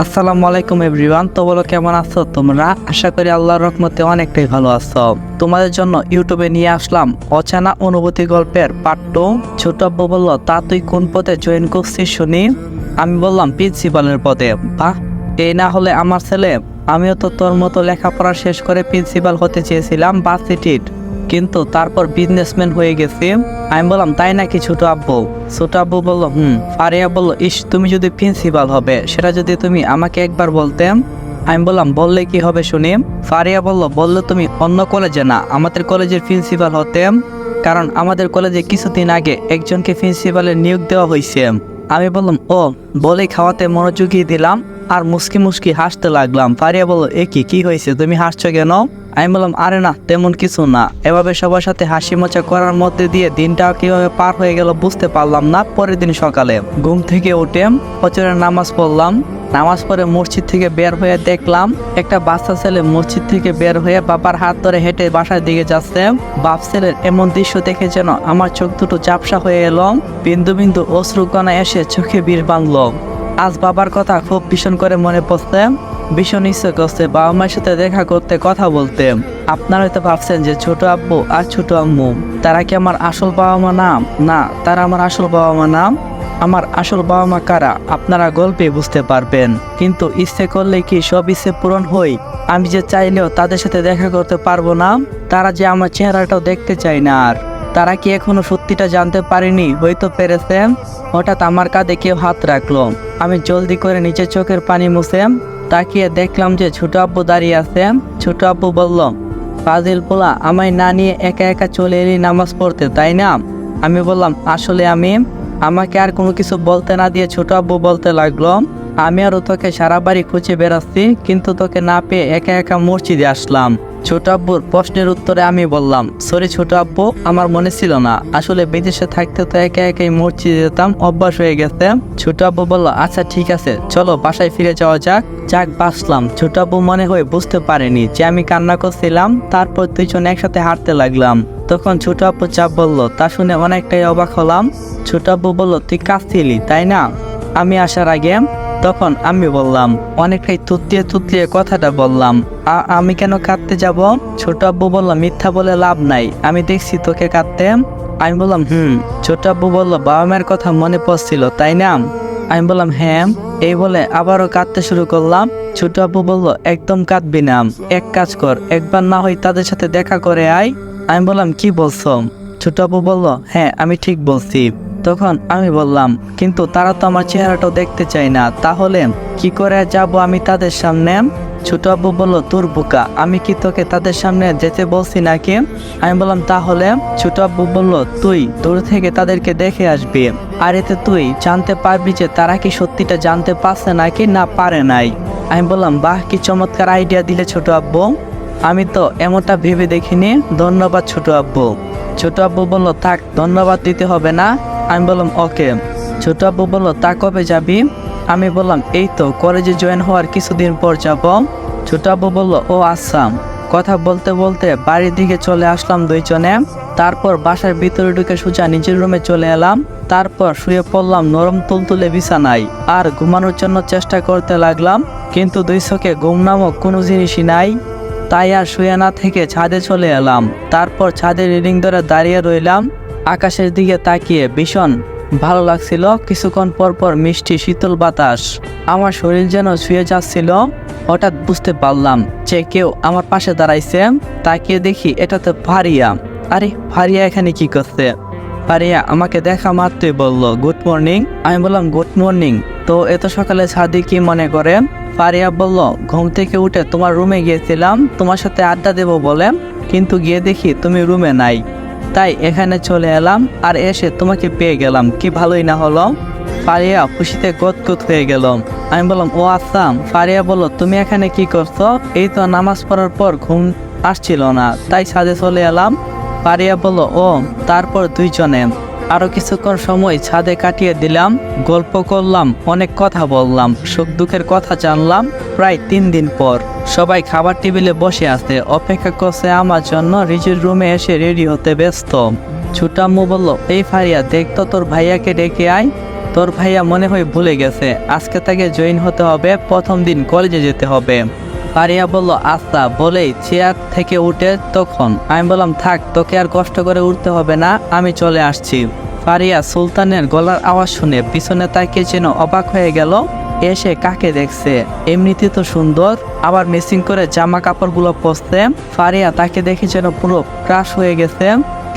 আসসালামু আলাইকুম এভরিওয়ান। তো বলো, কেমন আছো তোমরা? আশা করি আল্লাহর রহমতে অনেকটাই ভালো আছো। তোমাদের জন্য ইউটিউবে নিয়ে আসলাম অচেনা অনুভূতি গল্পের টু ছোট আব্বু বলল, তা তুই কোন পদে জয়েন করছিস শুনি? আমি বললাম প্রিন্সিপালের পদে। বাহ, এই না হলে আমার ছেলে, আমিও তো তোর মতো লেখাপড়া শেষ করে প্রিন্সিপাল হতে চেয়েছিলাম ভার্সিটির কিন্তু তারপর বিজনেসম্যান হয়ে গেছে। আমি বললাম, তাই নাকি ছোট আব্বু? ছোট আব্বু বলল, হুম। ফারিয়া বলল, ইস, তুমি যদি প্রিন্সিপাল হবে, সেটা যদি তুমি আমাকে একবার বলতে? আমি বললাম, বললে কি হবে শুনি? ফারিয়া বলল, বললে তুমি অন্য কলেজে না, আমাদের কলেজের প্রিন্সিপাল হতে, কারণ আমাদের কলেজে কিছুদিন আগে একজনকে প্রিন্সিপালের নিয়োগ দেওয়া হয়েছে। আমি বললাম, ও, বলে খাওয়াতে মনোযোগী দিলাম আর মুসকি মুসকি হাসতে লাগলাম। ফারিয়া বলল, এ কি কি হয়েছে? তুমি হাসছো কেন? আমি বললাম, আরে না, তেমন কিছু না। এভাবে সবার সাথে হাসি মজা করার মধ্যে দিয়ে দিনটা কীভাবে পার হয়ে গেল বুঝতে পারলাম না। পরের দিন সকালে ঘুম থেকে উঠে প্রচুরের নামাজ পড়লাম। নামাজ পড়ে মসজিদ থেকে বের হয়ে দেখলাম, একটা বাচ্চা ছেলে মসজিদ থেকে বের হয়ে বাবার হাত ধরে হেঁটে বাসার দিকে যাচ্ছে। বাপ ছেলের এমন দৃশ্য দেখে যেন আমার চোখ দুটো চাপসা হয়ে এলো। বিন্দু বিন্দু অশ্রুকণা এসে চোখে বীর বাঁধলো। আজ বাবার কথা খুব ভীষণ করে মনে পড়ছে। ভীষণ ইচ্ছে করছে বাবা মায়ের সাথে দেখা করতে, কথা বলতে। আপনারা হয়তো ভাবছেন যে ছোট আব্বু আর ছোট আম্মু, তারা কি আমার আসল বাবা মা নাম? না, তারা আমার আসল বাবা মা নাম? আমার আসল বাবা মা কারা? আপনারা গল্পে বুঝতে পারবেন। কিন্তু ইচ্ছে করলে কি সব ইচ্ছে পূরণ হই আমি যে চাইলেও তাদের সাথে দেখা করতে পারব না, তারা যে আমার চেহারাটাও দেখতে চায় না আর। তারা কি এখনও সত্যিটা জানতে পারেনি? হয়তো পেরেছে হঠাৎ আমার কাঁধে কেউ হাত রাখল। আমি জলদি করে নিচে চোখের পানি মুছে তাকিয়ে দেখলাম যে ছোট আব্বু দাঁড়িয়ে আছে। ছোট আব্বু বলল, ফাজিল পোলা, আমায় না নিয়ে একা একা চলে এলি নামাজ পড়তে, তাই না? আমি বললাম, আসলে আমি। আমাকে আর কোনো কিছু বলতে না দিয়ে ছোট আব্বু বলতে লাগল, আমি আরও তোকে সারা বাড়ি খুঁজে বেড়াচ্ছি, কিন্তু তোকে না পেয়ে একা একা মসজিদে আসলাম। ছোট আব্বুর প্রশ্নের উত্তরে আমি বললাম, সরি ছোট আব্বু, আমার মনে ছিল না। আসলে বিদেশে থাকতে তো একা একাই মসজিদে যেতাম, অভ্যাস হয়ে গেছে ছোট আব্বু বলল আচ্ছা ঠিক আছে, চলো বাসায় ফিরে যাওয়া যাক। যাক বাসলাম ছোট আব্বু মনে হয়ে বুঝতে পারেনি যে আমি কান্না করছিলাম, তারপর দুইজন একসাথে হাঁটতে লাগলাম। তখন ছোট আব্বু চাপ বলল, তা শুনে অনেকটাই অবাক হলাম। ছোট আব্বু বলল, তুই কাঁদছিলি, তাই না? আমি আসার আগে তখন আমি বললাম, অনেকটাই তুতলিয়ে তুতলিয়ে কথাটা বললাম। আমি কেন কাঁদতে যাব? ছোট আব্বু বলল, মিথ্যা বলে লাভ নাই। আমি দেখছি তোকে কাঁদতে। আমি বললাম, হুম। ছোট আব্বু বলল, বাবা মায়ের কথা মনে পড়ছিল, তাই না? আমি বললাম হ্যাঁ। এই বলে আবারও কাঁদতে শুরু করলাম। ছোট আব্বু বলল, একদম কাঁদবি না। এক কাজ কর, একবার না হয় তাদের সাথে দেখা করে আয়। আমি বললাম, কি বলছো? ছোট আব্বু বলল হ্যাঁ আমি ঠিক বলছি। তখন আমি বললাম, কিন্তু তারা তো আমার চেহারাটাও দেখতে চায় না, তাহলে কি করে যাব আমি তাদের সামনে? ছোট আব্বু বলল, তোর বোকা, আমি কি তোকে তাদের সামনে যেতে বলছি নাকি? আমি বললাম, তাহলে? ছোট আব্বু বলল, তুই দূর থেকে তাদেরকে দেখে আসবি। আর এতে তুই জানতে পারবি যে তারা কি সত্যিটা জানতে পারছে নাকি না পারে নাই। আমি বললাম, বাহ, কি চমৎকার আইডিয়া দিলে ছোট আব্বু। আমি তো এমনটা ভেবে দেখিনি। ধন্যবাদ ছোট আব্বু। ছোট আব্বু বলল, থাক, ধন্যবাদ দিতে হবে না। আমি বললাম, ওকে, ছোট আব্বু বলল, তা কবে যাবি? আমি বললাম, এই তো, কলেজে জয়েন হওয়ার কিছুদিন পর যাব। ছোট আব্বু বলল, ও আসাম কথা বলতে বলতে বাড়ির দিকে চলে আসলাম দুইজনে। তারপর বাসার ভিতরে ঢুকে সোজা নিজের রুমে চলে এলাম। তারপর শুয়ে পড়লাম নরম তুলতুলে বিছানায়। আর ঘুমানোর জন্য চেষ্টা করতে লাগলাম, কিন্তু দুই চোখে ঘুম নামক কোনো জিনিসই নাই। তাই আর শুয়ে না থেকে ছাদে চলে এলাম। তারপর ছাদে রিডিং ধরে দাঁড়িয়ে রইলাম। আকাশের দিকে তাকিয়ে ভীষণ ভালো লাগছিল। কিছুক্ষণ পর পর মিষ্টি শীতল বাতাস আমার শরীর যেন শুয়ে যাচ্ছিল। হঠাৎ বুঝতে পারলাম যে কেউ আমার পাশে দাঁড়াইছে। তাকিয়ে দেখি এটা তো ফারিয়া। আরে, ফারিয়া এখানে কি করছে? ফারিয়া আমাকে দেখা মাত্রই বলল, গুড মর্নিং। আমি বললাম, গুড মর্নিং। তো এত সকালে ছাদি কি মনে করে? ফারিয়া বলল, ঘুম থেকে উঠে তোমার রুমে গিয়েছিলাম। তোমার সাথে আড্ডা দেব বলে। কিন্তু গিয়ে দেখি তুমি রুমে নাই। তাই এখানে চলে এলাম আর এসে তোমাকে পেয়ে গেলাম। কি ভালোই না হলো? ফারিয়া খুশিতে গদগদ হয়ে গেল। আমি বললাম, ও আসাম ফারিয়া বলল, তুমি এখানে কি করছ? এই তো নামাজ পড়ার পর ঘুম আসছিল না, তাই ছাদে চলে এলাম। ফারিয়া বলল, ও, তারপর দুইজনে। আরও কিছুক্ষণ সময় ছাদে কাটিয়ে দিলাম, গল্প করলাম, অনেক কথা বললাম, সুখ দুঃখের কথা জানলাম। প্রায় তিন দিন পর। সবাই খাবার টেবিলে বসে আছে, অপেক্ষা করছে আমার জন্য রিজুর রুমে এসে রেডি হতে ব্যস্ত। ছুটাম্মু বলল, এই ফারিয়া, দেখ তো তোর ভাইয়াকে ডেকে আয়। তোর ভাইয়া মনে হয় ভুলে গেছে, আজকে তাকে জয়েন হতে হবে, প্রথম দিন কলেজে যেতে হবে। ফারিয়া বলল আচ্ছা বলেই চেয়ার থেকে উঠে তখন। আমি বললাম, থাক, তোকে আর কষ্ট করে উঠতে হবে না, আমি চলে আসছি। ফারিয়া সুলতানের গলার আওয়াজ শুনে পিছনে তাকে যেন অবাক হয়ে গেল। এসে কাকে দেখছে? এমনিতে তো সুন্দর, আবার মেসিং করে জামা কাপড়গুলো পরছে। ফারিয়া তাকে দেখে যেন পুরো ক্রাশ হয়ে গেছে।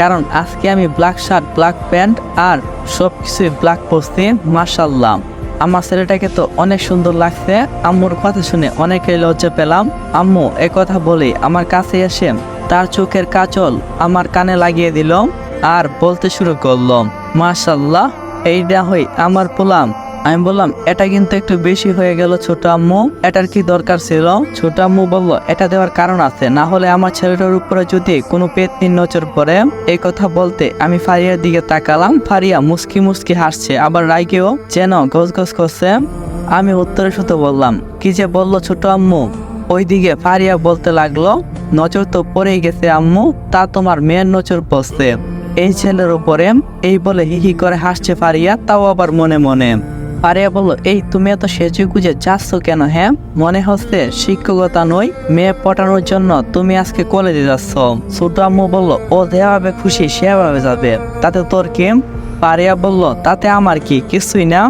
কারণ আজকে আমি ব্ল্যাক শার্ট ব্ল্যাক প্যান্ট আর সব কিছুই ব্ল্যাক পরছি মার্শাল্লাহ আমার ছেলেটাকে তো অনেক সুন্দর লাগছে। আম্মুর কথা শুনে অনেকই লজ্জা পেলাম। আম্মু কথা বলে, আমার কাছে এসে তার চোখের কাজল আমার কানে লাগিয়ে দিল আর বলতে শুরু করলাম মার্শাল্লাহ এইটা হই আমার পোলাম আমি বললাম, এটা কিন্তু একটু বেশি হয়ে গেল ছোট আম্মু। এটার কি দরকার ছিল? ছোট আম্মু বলল, এটা দেওয়ার কারণ আছে। না হলে আমার ছেলেটার উপরে যদি কোনো পেতনির নজর পড়ে, এই কথা বলতে আমি ফারিয়ার দিকে তাকালাম। ফারিয়া মুস্কি মুস্কি হাসছে, আবার রাইকেও যেন গজ গজ করছে। আমি উত্তরে শুধু বললাম, কি যে বলল ছোট আম্মু? ওইদিকে ফারিয়া বলতে লাগল, নজর তো পড়েই গেছে আম্মু, তা তোমার মেয়ের নজর পড়ছে। এই ছেলের উপরে। এই বলে হিহি করে হাসছে ফারিয়া, তাও আবার মনে মনে। ফারিয়া বলল এই তুমি এত সেজে গুজে যাচ্ছ কেন হ্যাঁ? মনে হচ্ছে শিক্ষকতা নই, মেয়ে পটানোর জন্য তুমি আজকে কলেজে যাচ্ছ। ছোট আম্মু বলল, ও যেভাবে খুশি সেভাবে যাবে। তাতে তোর কি? পারিয়া বলল, তাতে আমার কি? কিছুই না।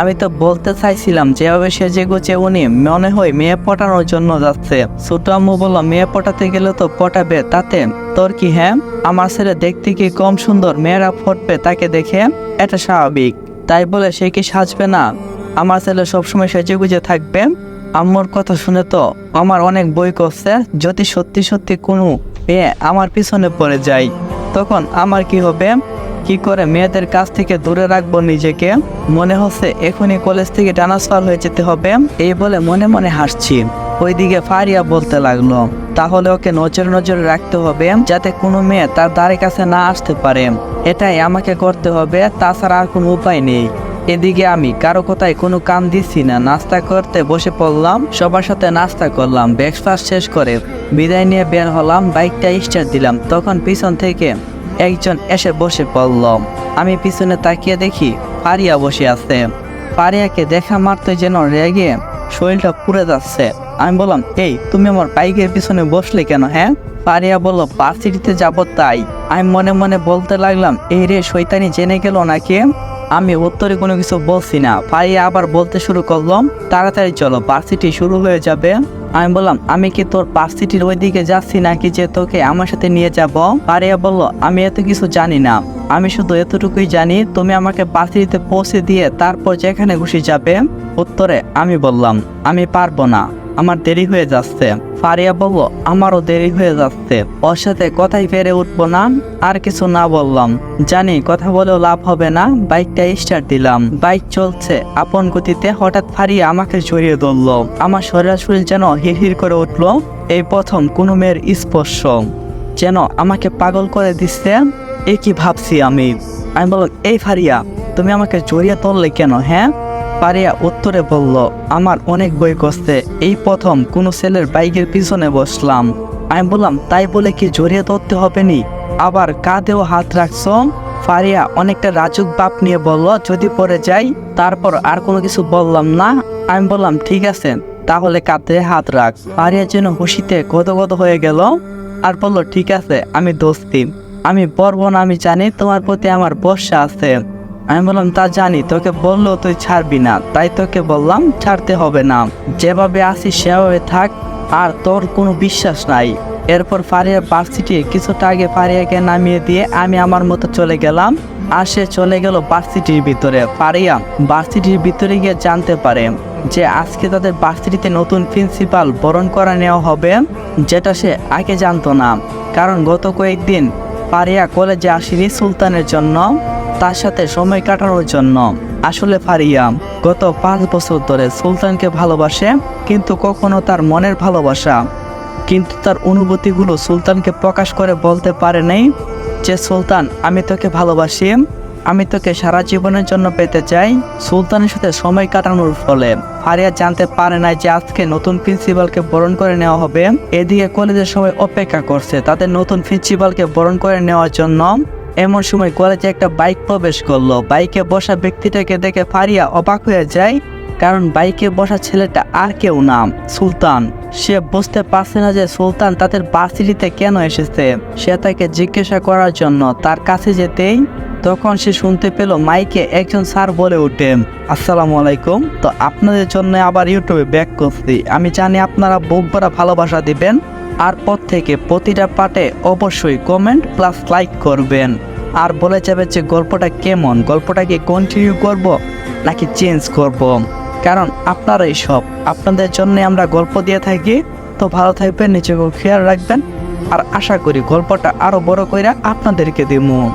আমি তো বলতে চাইছিলাম যেভাবে সেজে গুছে উনি মনে হয় মেয়ে পটানোর জন্য যাচ্ছে। ছোট আম্মু বলল, মেয়ে পটাতে গেলে তো পটাবে, তাতে তোর কি হ্যাঁ? আমার ছেলে দেখতে কি কম সুন্দর, মেয়েরা ফটবে তাকে দেখে? এটা স্বাভাবিক। তাই বলে সে কি সাজবে না? আমার ছেলে সবসময় সেজে গুজে থাকবে? আম্মুর কথা শুনে তো আমার অনেক বই করছে, যদি সত্যি সত্যি কোনো মেয়ে আমার পিছনে পড়ে যায়, তখন আমার কি হবে? কি করে মেয়েদের কাছ থেকে দূরে রাখব নিজেকে? মনে হচ্ছে এখনই কলেজ থেকে ট্রান্সফার হয়ে যেতে হবে, এই বলে মনে মনে হাসছি। ওইদিকে ফারিয়া বলতে লাগল তাহলে ওকে নজর নজরে রাখতে হবে যাতে কোনো মেয়ে তার দ্বারের কাছে না আসতে পারে। এটাই আমাকে করতে হবে, তাছাড়া আর কোনো উপায় নেই। এদিকে আমি কারও কথায় কোনো কান দিচ্ছি না। নাস্তা করতে বসে পড়লাম, সবার সাথে নাস্তা করলাম ব্রেকফাস্ট শেষ করে বিদায় নিয়ে বের হলাম, বাইকটা স্টার্ট দিলাম, তখন পিছন থেকে একজন এসে বসে পড়লাম আমি পিছনে তাকিয়ে দেখি পারিয়া বসে আছে। পারিয়াকে দেখা মাত্র যেন রেগে শরীরটা পুড়ে যাচ্ছে। আমি বললাম এই তুমি আমার বাইকের পিছনে বসলে কেন হ্যাঁ? পারিয়া বলল পার্সিটিতে যাব তাই। আমি মনে মনে বলতে লাগলাম এই রে শৈতানি জেনে গেল নাকি? আমি উত্তরে কোনো কিছু বলছি না। পারিয়া আবার বলতে শুরু করলাম তাড়াতাড়ি চলো পার্সিটি শুরু হয়ে যাবে। আমি বললাম, আমি কি তোর পার্সিটির ওইদিকে যাচ্ছি নাকি যে তোকে আমার সাথে নিয়ে যাব? পারিয়া বলল, আমি এত কিছু জানি না। আমি শুধু এতটুকুই জানি, তুমি আমাকে পার্সিটিতে পৌঁছে দিয়ে তারপর যেখানে খুশি যাবে। উত্তরে আমি বললাম, আমি পারব না। আমার দেরি হয়ে যাচ্ছে। ফারিয়া বলল আমারও দেরি হয়ে যাচ্ছে। ওর সাথে কথাই ফেরে উঠবো না, আর কিছু না বললাম। জানি কথা বলেও লাভ হবে না, বাইকটা স্টার্ট দিলাম। বাইক চলছে। আপন গতিতে হঠাৎ ফারিয়া আমাকে জড়িয়ে ধরলো। আমার শরীর যেন হিড় করে উঠল। এই প্রথম কোনো মেয়ের স্পর্শ। যেন আমাকে পাগল করে দিচ্ছে। এ কি ভাবছি আমি? আমি বললাম, এই ফারিয়া, তুমি আমাকে জড়িয়ে ধরলে কেন হ্যাঁ? পারিয়া উত্তরে বলল, আমার অনেক বই কষতে এই প্রথম কোনো ছেলের বাইকের পিছনে বসলাম। আমি বললাম, তাই বলে কি জড়িয়ে ধরতে হবে নি? আবার কাঁধেও হাত রাখছ? ফারিয়া অনেকটা রাজুক বাপ নিয়ে বলল, যদি পরে যাই, তারপর আর কোনো কিছু বললাম না। আমি বললাম, ঠিক আছে, তাহলে কাঁধে হাত রাখ। ফারিয়া যেন খুশিতে গদগদ হয়ে গেল আর বলল, ঠিক আছে, আমি দোস্তি। আমি পরব না, আমি জানি তোমার প্রতি আমার বর্ষা আছে। আমি বললাম, তা জানি, তোকে বলল তুই ছাড়বি না। তাই তোকে বললাম, ছাড়তে হবে না। যেভাবে আসিস সেভাবে থাক, আর তোর কোনো বিশ্বাস নাই। এরপর ফারিয়া ভার্সিটি কিছুটা আগে ফারিয়াকে নামিয়ে দিয়ে আমি আমার মতো চলে গেলাম, আর সে চলে গেল ভার্সিটির ভিতরে। ফারিয়া ভার্সিটির ভিতরে গিয়ে জানতে পারে যে আজকে তাদের ভার্সিটিতে নতুন প্রিন্সিপাল বরণ করা নেওয়া হবে, যেটা সে আগে জানতো না। কারণ গত কয়েকদিন ফারিয়া কলেজে আসেনি সুলতানের জন্য। তার সাথে সময় কাটানোর জন্য। আসলে ফারিয়া, গত পাঁচ বছর ধরে সুলতানকে ভালোবাসে, কিন্তু কখনো তার মনের ভালোবাসা, কিন্তু তার অনুভূতিগুলো সুলতানকে প্রকাশ করে বলতে পারে নাই যে, সুলতান, আমি তোকে ভালোবাসি, আমি তোকে সারা জীবনের জন্য পেতে চাই। সুলতানের সাথে সময় কাটানোর ফলে ফারিয়া জানতে পারে না যে, আজকে নতুন প্রিন্সিপালকে বরণ করে নেওয়া হবে। এদিকে কলেজের সবাই অপেক্ষা করছে তাদের নতুন প্রিন্সিপালকে বরণ করে নেওয়ার জন্য। এমন সময় কলেজে একটা বাইক প্রবেশ করল। বাইকে বসা ব্যক্তিটাকে দেখে ফারিয়া অবাক হয়ে যায়, কারণ বাইকে বসা ছেলেটা আর কেউ নাম সুলতান। সে বুঝতে পারছে না যে সুলতান তাদের বাসিটিতে কেন এসেছে। সে তাকে জিজ্ঞাসা করার জন্য তার কাছে যেতেই তখন সে শুনতে পেল মাইকে একজন স্যার বলে ওঠে, আসসালামু আলাইকুম। তো আপনাদের জন্য আবার ইউটিউবে ব্যাক করছি। আমি জানি আপনারা বুক ভরা ভালোবাসা দিবেন। আর পর থেকে প্রতিটা পার্টে অবশ্যই কমেন্ট প্লাস লাইক করবেন। আর বলে যাবে যে গল্পটা কেমন গল্পটাকে কন্টিনিউ করব নাকি চেঞ্জ করব? কারণ আপনারাই সব। আপনাদের জন্য আমরা গল্প দিয়ে থাকি। তো ভালো থাকবেন নিজেকে খেয়াল রাখবেন। আর আশা করি গল্পটা আরও বড় করে আপনাদেরকে দিমু।